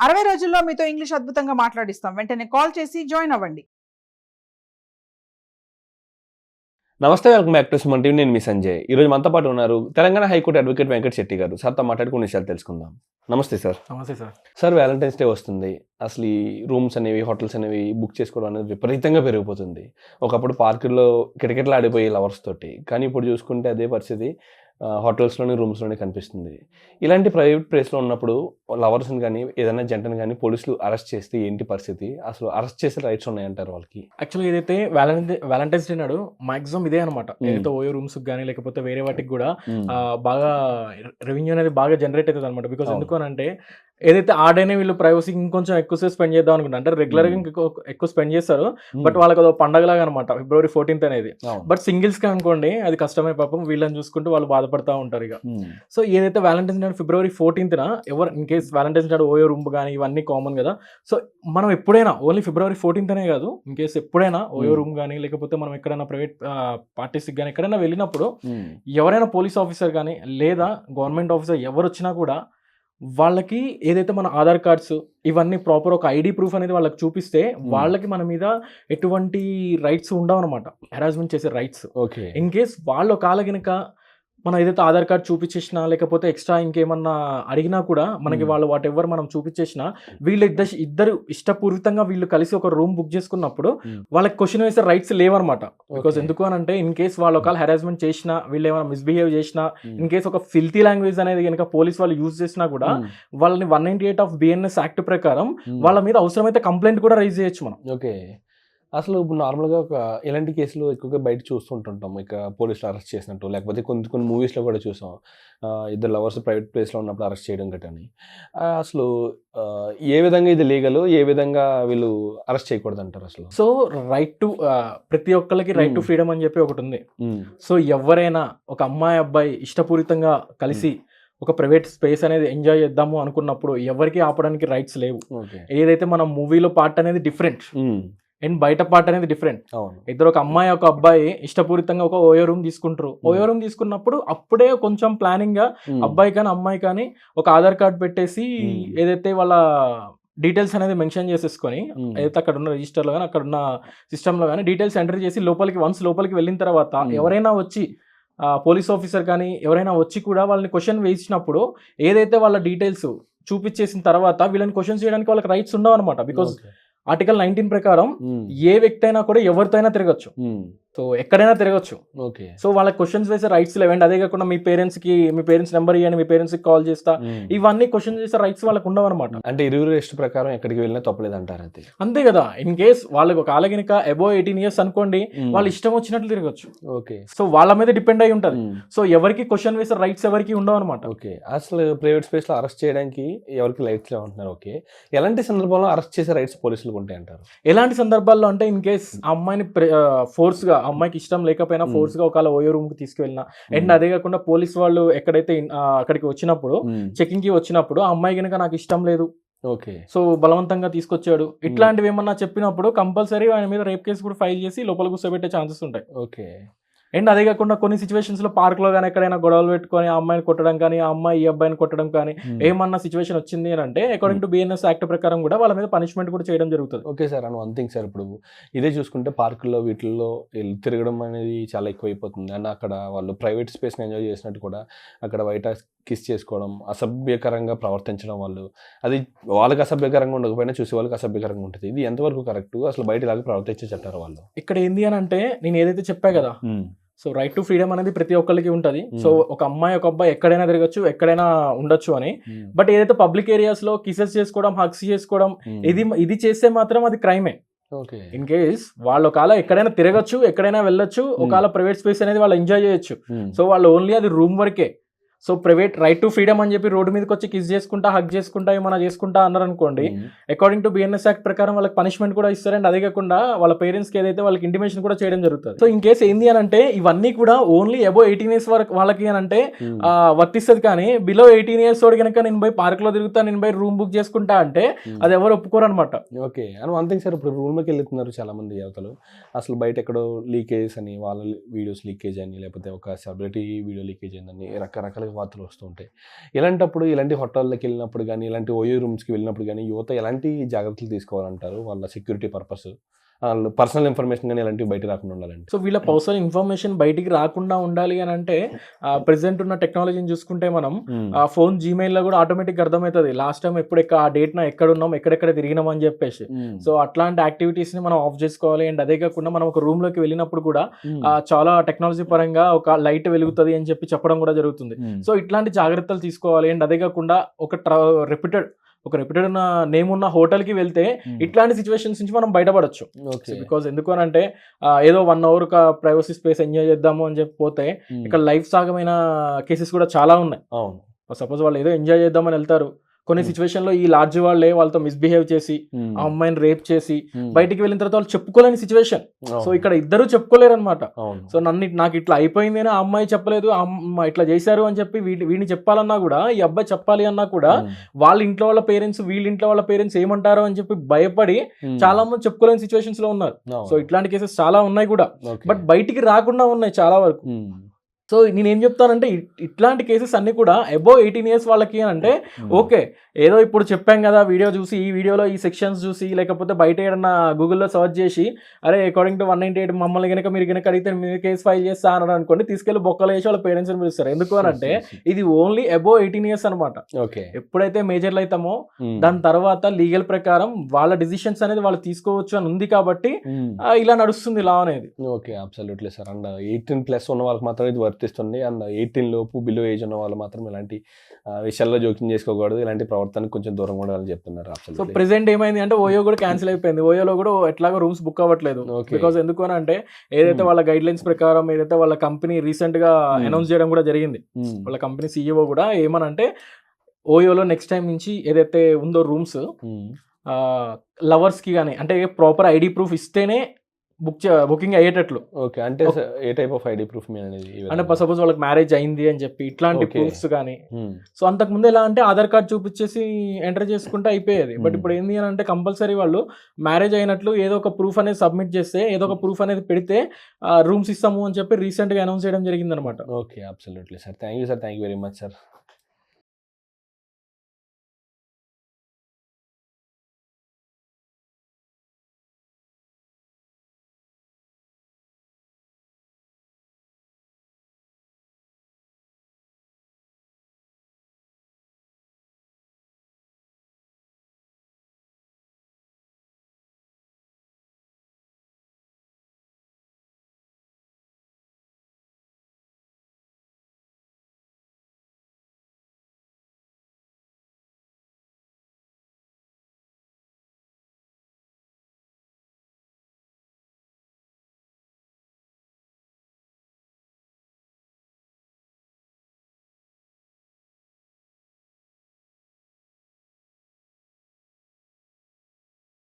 అరవై రోజుల్లో మీతో ఇంగ్లీష్ అద్భుతంగా మాట్లాడిస్తాం. వెంటనే కాల్ చేసి జాయిన్ అవ్వండి. నమస్తే welcome back to Suman TV. నేను మీ సంజయ్. ఈ రోజు మనతో పాటు ఉన్నారు Telangana high court advocate Venkat Shetty గారు. సార్తో మాట్లాడి కొన్ని విషయాలు తెలుసుకుందాం. నమస్తే సార్. నమస్తే సార్. సార్ వ్యాలంటైన్స్ డే వస్తుంది. అసలు ఈ రూమ్స్ అనేవి హోటల్స్ అనేవి బుక్ చేసుకోవడం అనేది విపరీతంగా పెరిగిపోతుంది. ఒకప్పుడు పార్కుల్లో కిటకిటలు ఆడిపోయే లవర్స్ తోటి. కానీ ఇప్పుడు చూసుకుంటే అదే పరిస్థితి. హోటల్స్లోని రూమ్స్లోనే కనిపిస్తుంది. ఇలాంటి ప్రైవేట్ ప్లేస్లో ఉన్నప్పుడు లవర్స్ని కానీ ఏదైనా జంటను కానీ పోలీసులు అరెస్ట్ చేస్తే ఏంటి పరిస్థితి? అసలు అరెస్ట్ చేసే రైట్స్ ఉన్నాయంటారు వాళ్ళకి? యాక్చువల్లీ ఏదైతే వ్యాలంటైన్ వ్యాలంటైన్స్ డే నాడు మాక్సిమం ఇదే అనమాట. ఏదైతే ఓయో రూమ్స్ కానీ లేకపోతే వేరే వాటికి కూడా బాగా రెవెన్యూ అనేది బాగా జనరేట్ అవుతుంది అనమాట బికాస్. ఎందుకు అంటే ఏదైతే ఆ డేనే వీళ్ళు ప్రైవసీ ఇంకొంచెం ఎక్కువ స్పెండ్ చేద్దాం అనుకుంటా అంటే రెగ్యులర్గా Hmm. ఇంకో ఎక్కువ స్పెండ్ చేస్తారు బట్ వాళ్ళకి అదో పండగలాగా అనమాట ఫిబ్రవరి ఫోర్టీన్త్ అనేది. బట్ సింగిల్స్గా అనుకోండి అది కష్టమే పాపం వీళ్ళని చూసుకుంటూ వాళ్ళు బాధపడతా ఉంటారు ఇక. సో ఏదైతే వ్యాలంటైన్స్ డే ఫిబ్రవరి ఫోర్టీన్త్న ఎవరు in case valentine's day OYO room కానీ ఇవన్నీ కామన్ కదా సో మనం ఎప్పుడైనా ఓన్లీ ఫిబ్రవరి ఫోర్టీన్త్ అనే కాదు ఇన్ కేస్ ఎప్పుడైనా ఓయో Hmm. రూమ్ కానీ లేకపోతే మనం ఎక్కడైనా ప్రైవేట్ పార్టీస్కి కానీ ఎక్కడైనా వెళ్ళినప్పుడు. ఎవరైనా పోలీస్ ఆఫీసర్ కానీ లేదా గవర్నమెంట్ ఆఫీసర్ ఎవరు వచ్చినా కూడా వాళ్ళకి ఏదైతే మన ఆధార్ కార్డ్స్ ఇవన్నీ ప్రాపర్ ఒక ఐడి ప్రూఫ్ అనేది వాళ్ళకి చూపిస్తే వాళ్ళకి మన మీద ఎటువంటి రైట్స్ ఉండవు అనమాట హెరాస్మెంట్ చేసే రైట్స్ ఓకే ఇన్ కేస్ వాళ్ళు కనుక మనం ఏదైతే ఆధార్ కార్డ్ చూపించేసినా లేకపోతే ఎక్స్ట్రా ఇంకేమన్నా అడిగినా కూడా మనకి. వాళ్ళు వాట్ ఎవర్ మనం చూపించేసినా వీళ్ళు ఇద్దరు ఇద్దరు ఇష్టపూరితంగా వీళ్ళు కలిసి ఒక రూమ్ బుక్ చేసుకున్నప్పుడు. వాళ్ళకి క్వశ్చన్ వేసే రైట్స్ లేవన్నమాట బికాస్. ఎందుకు అని అంటే ఇన్ కేస్ వాళ్ళు ఒకవేళ హెరాస్మెంట్ చేసినా వీళ్ళు ఏమైనా మిస్బిహేవ్ చేసినా. ఇన్ కేస్ ఒక ఫిల్తీ లాంగ్వేజ్ అనేది కనుక పోలీస్ వాళ్ళు యూజ్ చేసినా కూడా. వాళ్ళని one ninety eight of BNS act ప్రకారం. వాళ్ళ మీద అవసరమైతే కంప్లైంట్ కూడా రైజ్ చేయొచ్చు మనం ఓకే అసలు ఇప్పుడు నార్మల్గా ఒక ఇలాంటి కేసులు ఎక్కువగా బయట చూస్తుంటుంటాం. ఇక పోలీసులు అరెస్ట్ చేసినట్టు లేకపోతే కొన్ని కొన్ని మూవీస్లో కూడా చూసాం. ఇద్దరు లవర్స్ ప్రైవేట్ ప్లేస్లో ఉన్నప్పుడు అరెస్ట్ చేయడం గట్టని. అసలు ఏ విధంగా ఇది లీగల్ ఏ విధంగా వీళ్ళు అరెస్ట్ చేయకూడదు అంటారు అసలు? సో రైట్ టు ప్రతి ఒక్కరికి రైట్ టు. ఫ్రీడమ్ అని చెప్పి ఒకటి ఉంది. సో ఎవరైనా ఒక అమ్మాయి అబ్బాయి ఇష్టపూరితంగా కలిసి ఒక ప్రైవేట్ స్పేస్ అనేది ఎంజాయ్ చేద్దాము అనుకున్నప్పుడు ఎవరికి ఆపడానికి రైట్స్ లేవు. ఏదైతే మన మూవీలో పార్ట్ అనేది డిఫరెంట్. అండ్ బయట పార్ట్ అనేది డిఫరెంట్ ఇద్దరు ఒక అమ్మాయి ఒక అబ్బాయి ఇష్టపూరితంగా ఒక ఓయో రూమ్ తీసుకుంటారు ఓయో రూమ్ తీసుకున్నప్పుడు అప్పుడే కొంచెం ప్లానింగ్గా. అబ్బాయి కానీ అమ్మాయి కానీ ఒక ఆధార్ కార్డ్ పెట్టేసి. ఏదైతే వాళ్ళ డీటెయిల్స్ అనేది మెన్షన్ చేసేసుకొని. ఏదైతే అక్కడ ఉన్న రిజిస్టర్లో కానీ అక్కడ ఉన్న సిస్టంలో కానీ డీటెయిల్స్ ఎంటర్ చేసి లోపలికి వన్స్ లోపలికి వెళ్ళిన తర్వాత. ఎవరైనా వచ్చి పోలీస్ ఆఫీసర్ కానీ ఎవరైనా వచ్చి కూడా వాళ్ళని క్వశ్చన్ వేసినప్పుడు ఏదైతే వాళ్ళ డీటెయిల్స్ చూపించేసిన తర్వాత వీళ్ళని క్వశ్చన్స్ చేయడానికి వాళ్ళకి రైట్స్ ఉండవు అనమాట బికాస్. ఆర్టికల్ నైన్టీన్ ప్రకారం ఉమ్. ఏ వ్యక్తి అయినా కూడా ఎవరితో అయినా తిరగచ్చు ఉమ్. సో ఎక్కడైనా తిరగచ్చు. ఓకే. సో వాళ్ళకి క్వశ్చన్స్ వేసే రైట్స్ లేవండి అదే కాకుండా మీ పేరెంట్స్కి మీ పేరెంట్స్ నెంబర్ ఇవ్వండి మీ పేరెంట్స్కి కాల్ చేస్తా. ఇవన్నీ క్వశ్చన్ చేసే రైట్స్ వాళ్ళకి ఉండవు అనమాట అంటే ఇరువురు ఇష్ట ప్రకారం ఎక్కడికి వెళ్ళినా తప్పలేదు అంటారు అది అంతే కదా. ఇన్ కేస్ వాళ్ళకి ఒక ఆలగినక అబో ఎయిటీన్ ఇయర్స్ అనుకోండి. వాళ్ళు ఇష్టం వచ్చినట్లు తిరగచ్చు. ఓకే. సో వాళ్ళ మీద డిపెండ్ అయి ఉంటది. సో ఎవరికి క్వశ్చన్ వేసే రైట్స్ ఎవరికి ఉండవు అనమాట ఓకే. అసలు ప్రైవేట్ స్పేస్లో అరెస్ట్ చేయడానికి ఎవరికి రైట్స్ లేవంటున్నారు ఓకే. ఎలాంటి సందర్భంలో అరెస్ట్ చేసే రైట్స్ పోలీసులకు ఉంటాయి అంటారు ఎలాంటి సందర్భాల్లో అంటే ఇన్ కేస్ ఆ అమ్మాయిని ఫోర్స్గా అమ్మాయికి ఇష్టం లేకపోయినా. ఫోర్స్గా ఒకవేళ ఓయో రూమ్కి తీసుకువెళ్ళినా. అండ్ అదే కాకుండా పోలీస్ వాళ్ళు ఎక్కడైతే అక్కడికి వచ్చినప్పుడు. చెకింగ్కి వచ్చినప్పుడు ఆ అమ్మాయి కనుక నాకు ఇష్టం లేదు. ఓకే. సో బలవంతంగా తీసుకొచ్చాడు. ఇట్లాంటివి ఏమన్నా చెప్పినప్పుడు కంపల్సరీ ఆయన మీద రేప్ కేసు కూడా ఫైల్ చేసి లోపల కూర్చోబెట్టే ఛాన్సెస్ ఉంటాయి. ఓకే. అండ్ అదే కాకుండా కొన్ని సిచ్యువేషన్స్లో పార్క్లో కానీ ఎక్కడైనా గొడవలు పెట్టుకొని ఆ అమ్మాయిని కొట్టడం కానీ ఆ అమ్మాయి ఈ అబ్బాయిని కొట్టడం కానీ ఉమ్. ఏమన్నా సిచ్యువేషన్ వచ్చింది అని అంటే అకార్డింగ్ టు బిఎన్ఎస్ యాక్ట్ ప్రకారం కూడా వాళ్ళ మీద పనిష్మెంట్ కూడా చేయడం జరుగుతుంది. ఓకే సార్ అని వన్ థింగ్ సార్ ఇప్పుడు. ఇదే చూసుకుంటే పార్కుల్లో వీటిల్లో తిరగడం అనేది చాలా ఎక్కువైపోతుంది. అండ్ అక్కడ వాళ్ళు ప్రైవేట్ స్పేస్ని ఎంజాయ్ చేసినట్టు కూడా అక్కడ బయట కిస్ చేసుకోవడం అసభ్యకరంగా ప్రవర్తించడం వాళ్ళు. అది వాళ్ళకి అసభ్యకరంగా ఉండకపోయినా చూసే వాళ్ళకి అసభ్యకరంగా ఉంటుంది. ఇది ఎంతవరకు కరెక్ట్ అసలు బయట ఇలాగ ప్రవర్తించే చెప్తారు వాళ్ళు? ఇక్కడ ఏంది అని అంటే నేను ఏదైతే చెప్పా కదా సో రైట్ టు ఫ్రీడమ్ అనేది ప్రతి ఒక్కరికి ఉంటుంది. సో ఒక అమ్మాయి ఒక అబ్బాయి ఎక్కడైనా తిరగచ్చు ఎక్కడైనా ఉండొచ్చు అని. బట్ ఏదైతే పబ్లిక్ ఏరియాస్లో కిసెస్ చేసుకోవడం హక్స్ చేసుకోవడం ఇది ఇది చేస్తే మాత్రం అది క్రైమే ఓకే ఇన్ కేస్ వాళ్ళు ఒకవేళ ఎక్కడైనా తిరగచ్చు ఎక్కడైనా వెళ్ళొచ్చు ఒకవేళ ప్రైవేట్ స్పేస్ అనేది వాళ్ళు ఎంజాయ్ చేయొచ్చు. సో వాళ్ళు ఓన్లీ అది రూమ్ వరకే. So private right to freedom అని చెప్పి రోడ్డు మీదకి వచ్చి కిస్ చేసుకుంటా హక్ చేసుకుంటా ఏమైనా చేసుకుంటా అన్నారు అనుకోండి అకార్డింగ్ టు బిఎన్ఎస్ యాక్ట్ ప్రకారం వాళ్ళకి పనిష్మెంట్ కూడా ఇస్తారండి. అదే కాకుండా వాళ్ళ పేరెంట్స్కి ఏదైతే వాళ్ళకి ఇంటిమేషన్ కూడా చేయడం జరుగుతుంది. సో ఇన్ కేసు ఏంది అని అంటే ఇవన్నీ కూడా ఓన్లీ అబో ఎయిటీన్ ఇయర్స్ వరకు వాళ్ళకి అని అంటే వర్తిస్తుంది కానీ బిలో ఎయిటీన్ ఇయర్స్ వాడు కనుక నేను పోయి పార్క్లో తిరుగుతా నేను పోయి రూమ్ బుక్ చేసుకుంటా అంటే అది ఎవరు ఒప్పుకోరు అనమాట ఓకే. అని వన్ థింగ్ సార్ ఇప్పుడు రూమ్లోకి వెళ్తున్నారు చాలా మంది యువతలు. అసలు బయట ఎక్కడో లీకేజ్ అని వాళ్ళ వీడియోస్ లీకేజ్ అని లేకపోతే ఒక సెలబ్రిటీ వీడియో లీకేజ్ అయిందని రకరకాల రకరకాల వార్తలు వస్తూ ఉంటాయి. ఇలాంటప్పుడు ఇలాంటి హోటళ్ళకి వెళ్ళినప్పుడు కానీ ఇలాంటి ఓయూ రూమ్స్కి వెళ్ళినప్పుడు కానీ యువత ఎలాంటి జాగ్రత్తలు తీసుకోవాలంటారు? వాళ్ళ సెక్యూరిటీ పర్పస్? పర్సనల్ ఇన్ఫర్మేషన్ కానీ ఇలాంటివి బయట రాకుండా ఉండాలండి. సో వీళ్ళ పర్సనల్ ఇన్ఫర్మేషన్ బయటికి రాకుండా ఉండాలి అని అంటే ప్రెసెంట్ ఉన్న టెక్నాలజీని చూసుకుంటే మనం ఆ ఫోన్ జీమెయిల్లో కూడా ఆటోమేటిక్ అర్థమవుతుంది. లాస్ట్ టైం ఎప్పుడు ఆ డేట్ నా ఎక్కడ ఉన్నాం ఎక్కడెక్కడ తిరిగినాం అని చెప్పేసి. సో అట్లాంటి యాక్టివిటీస్ని మనం ఆఫ్ చేసుకోవాలి. అండ్ అదే కాకుండా మనం ఒక రూమ్లోకి వెళ్ళినప్పుడు కూడా ఆ, చాలా టెక్నాలజీ పరంగా ఒక లైట్ వెలుగుతుంది అని చెప్పి చెప్పడం కూడా జరుగుతుంది. సో ఇట్లాంటి జాగ్రత్తలు తీసుకోవాలి. అండ్ అదే కాకుండా ఒక రెప్యూటెడ్ ఒక రెప్యూటెడ్ ఉన్న నేమ్ ఉన్న hotel కి వెళ్తే ఇట్లాంటి సిచ్యువేషన్స్ నుంచి మనం బయటపడొచ్చు. ఓకే. బికాస్ ఎందుకు అని అంటే ఏదో వన్ అవర్ ఒక ప్రైవసీ స్పేస్ ఎంజాయ్ చేద్దాము అని చెప్పి పోతే ఇక్కడ లైఫ్ సాగమైన కేసెస్ కూడా చాలా ఉన్నాయి. అవును. సపోజ్ వాళ్ళు ఏదో ఎంజాయ్ చేద్దామని వెళ్తారు. కొన్ని Hmm. సిచ్యువేషన్లో ఈ లార్జ్ వాళ్ళే వాళ్ళతో మిస్బిహేవ్ చేసి ఆ అమ్మాయిని రేప్ చేసి ఉమ్. బయటికి వెళ్ళిన తర్వాత వాళ్ళు చెప్పుకోలేని సిచ్యువేషన్. సో ఇక్కడ ఇద్దరు చెప్పుకోలేరు అనమాట సో నన్ను నాకు ఇట్లా అయిపోయింది అని ఆ అమ్మాయి చెప్పలేదు ఇట్లా చేశారు అని చెప్పి వీడి వీడిని చెప్పాలన్నా కూడా ఈ అబ్బాయి చెప్పాలి అన్నా కూడా. వాళ్ళ ఇంట్లో వాళ్ళ పేరెంట్స్ వీళ్ళ ఇంట్లో వాళ్ళ పేరెంట్స్ ఏమంటారో అని చెప్పి భయపడి. చాలా మంది చెప్పుకోలేని సిచ్యువేషన్స్లో ఉన్నారు. సో ఇట్లాంటి కేసెస్ చాలా ఉన్నాయి కూడా. బట్ బయటికి రాకుండా ఉన్నాయి చాలా వరకు. సో నేను ఏం చెప్తానంటే ఇట్- ఇట్లాంటి కేసెస్ అన్ని కూడా అబౌవ్ ఎయిటీన్ ఇయర్స్ వాళ్ళకి అని అంటే ఉమ్. ఓకే ఏదో ఇప్పుడు చెప్పాం కదా వీడియో చూసి ఈ వీడియోలో ఈ సెక్షన్స్ చూసి లేకపోతే బయట ఏదన్నా గూగుల్లో సర్చ్ చేసి అరే according to one ninety eight మమ్మల్ని కనుక మీరు కనుక అడిగితే మీరు కేసు ఫైల్ చేస్తా అన్నారు అనుకోండి తీసుకెళ్ళి బొక్కలు వేసి వాళ్ళ పేరెంట్స్ పిలుస్తారు. ఎందుకు అని అంటే ఇది ఓన్లీ అబౌవ్ ఎయిటీన్ ఇయర్స్ అనమాట ఓకే. ఎప్పుడైతే మేజర్లు అవుతామో. దాని తర్వాత లీగల్ ప్రకారం వాళ్ళ డిసిషన్స్ అనేది వాళ్ళు తీసుకోవచ్చు అని ఉంది కాబట్టి ఇలా నడుస్తుంది లా అనేది. Okay absolutely sir and eighteen plus ఉన్న వాళ్ళకి మాత్రం ఇది వర్తిస్తుంది అండ్ ఎయిటీన్ లోపు బిలో ఏజ్ ఉన్న వాళ్ళు మాత్రం ఇలాంటి విషయాల్లో జోక్యం చేసుకోకూడదు. ఇలాంటి ప్రవర్తనకు కొంచెం దూరంగా ఉండాలని చెప్తున్నారు సో ప్రెసెంట్ ఏమైంది అంటే ఓయో కూడా క్యాన్సిల్ అయిపోయింది. ఓయోలో కూడా ఎట్లాగో రూమ్స్ బుక్ అవ్వట్లేదు. బికాస్ ఎందుకు అని అంటే ఏదైతే Hmm. వాళ్ళ గైడ్ లైన్స్ ప్రకారం ఏదైతే వాళ్ళ కంపెనీ రీసెంట్గా Hmm. అనౌన్స్ చేయడం కూడా జరిగింది. వాళ్ళ కంపెనీ సీఈఓ కూడా ఏమనంటే ఓయోలో నెక్స్ట్ టైం నుంచి ఏదైతే ఉందో రూమ్స్ లవర్స్కి కానీ అంటే ప్రాపర్ ఐడి ప్రూఫ్ ఇస్తేనే బుక్ బుకింగ్ అయ్యేటట్లు. ఓకే. అంటే ఏ టైప్ ఆఫ్ ఐడి ప్రూఫ్ మీ అనేది అంటే? సపోజ్ వాళ్ళకి మ్యారేజ్ అయింది అని చెప్పి ఇట్లాంటి. ప్రూఫ్స్ కానీ. సో అంతకు ముందు ఎలా అంటే ఆధార్ కార్డ్ చూపించేసి ఎంటర్ చేసుకుంటే అయిపోయేది. బట్. ఇప్పుడు ఏంది అని అంటే కంపల్సరీ వాళ్ళు మ్యారేజ్ అయినట్లు ఏదో ఒక ప్రూఫ్ అనేది సబ్మిట్ చేస్తే ఏదో ఒక ప్రూఫ్ అనేది పెడితే రూమ్స్ ఇస్తాము అని చెప్పి రీసెంట్గా అనౌన్స్ చేయడం జరిగింది అనమాట okay. Absolutely sir. Thank you sir. Thank you very much sir.